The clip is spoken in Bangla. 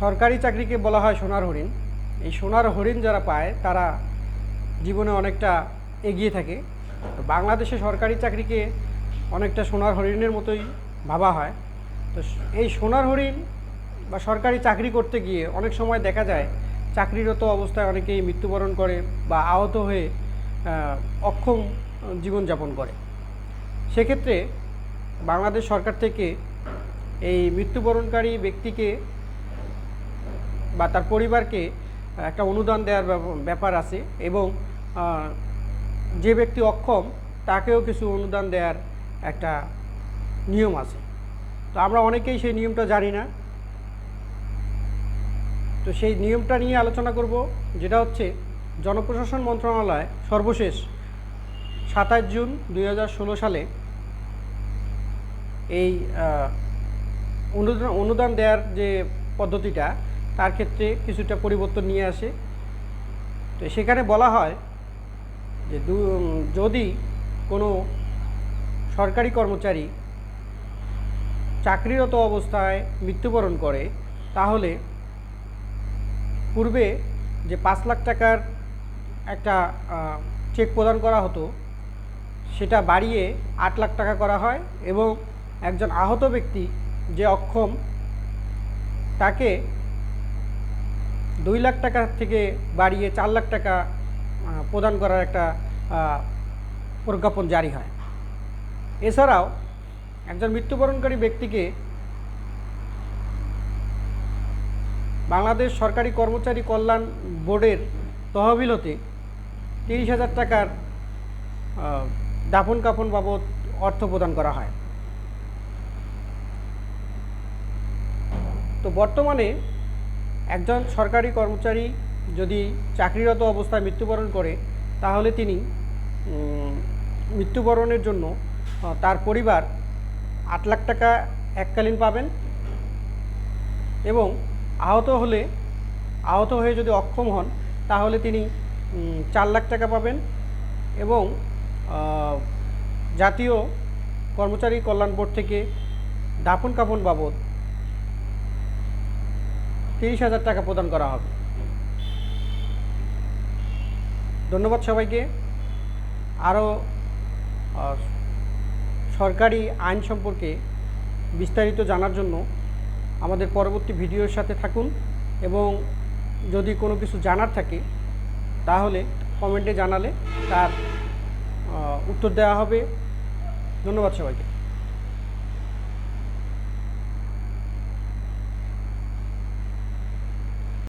সরকারি চাকরিকে বলা হয় সোনার হরিণ। এই সোনার হরিণ যারা পায়, তারা জীবনে অনেকটা এগিয়ে থাকে। তো বাংলাদেশে সরকারি চাকরিকে অনেকটা সোনার হরিণের মতোই ভাবা হয়। তো এই সোনার হরিণ বা সরকারি চাকরি করতে গিয়ে অনেক সময় দেখা যায়, চাকরিরত অবস্থায় অনেকেই মৃত্যুবরণ করে বা আহত হয়ে অক্ষম জীবনযাপন করে। সেক্ষেত্রে বাংলাদেশ সরকার থেকে এই মৃত্যুবরণকারী ব্যক্তিকে বা তার পরিবারকে একটা অনুদান দেওয়ার ব্যাপ- ব্যাপার আছে এবং যে ব্যক্তি অক্ষম তাকেও কিছু অনুদান দেওয়ার একটা নিয়ম আছে। তো আমরা অনেকেই সেই নিয়মটা জানি না। তো সেই নিয়মটা নিয়ে আলোচনা করব, যেটা হচ্ছে জনপ্রশাসন মন্ত্রণালয় সর্বশেষ সাতাশ জুন দু হাজার ষোলো সালে এই অনুদান অনুদান দেওয়ার যে পদ্ধতিটা তার ক্ষেত্রে কিছুটা পরিবর্তন নিয়ে আসে। তো সেখানে বলা হয় যে যদি কোনো সরকারি কর্মচারী চাকরিরত অবস্থায় মৃত্যুবরণ করে, তাহলে পূর্বে যে পাঁচ লাখ টাকার একটা চেক প্রদান করা হতো, সেটা বাড়িয়ে আট লাখ টাকা করা হয় এবং একজন আহত ব্যক্তি যে অক্ষম, তাকে দুই লাখ টাকা থেকে বাড়িয়ে চার লাখ টাকা প্রদান করার একটা প্রজ্ঞাপন জারি হয়। এছাড়াও একজন মৃত্যুবরণকারী ব্যক্তিকে বাংলাদেশ সরকারি কর্মচারী কল্যাণ বোর্ডের তহবিল হতে তিরিশ হাজার টাকার দাফন কাফন বাবদ অর্থ প্রদান করা হয়। তো বর্তমানে একজন সরকারি কর্মচারী যদি চাকরিরত অবস্থায় মৃত্যুবরণ করে, তাহলে তিনি মৃত্যুবরণের জন্য তার পরিবার আট লাখ টাকা এককালীন পাবেন এবং আহত হলে, আহত হয়ে যদি অক্ষম হন, তাহলে তিনি চার লাখ টাকা পাবেন এবং জাতীয় কর্মচারী কল্যাণ বোর্ড থেকে দাফন কাফন বাবদ তিরিশ হাজার টাকা প্রদান করা হবে। ধন্যবাদ সবাইকে। আরও সরকারি আইন সম্পর্কে বিস্তারিত জানার জন্য আমাদের পরবর্তী ভিডিওর সাথে থাকুন এবং যদি কোনো কিছু জানার থাকে, তাহলে কমেন্টে জানালে তার উত্তর দেওয়া হবে। ধন্যবাদ সবাইকে।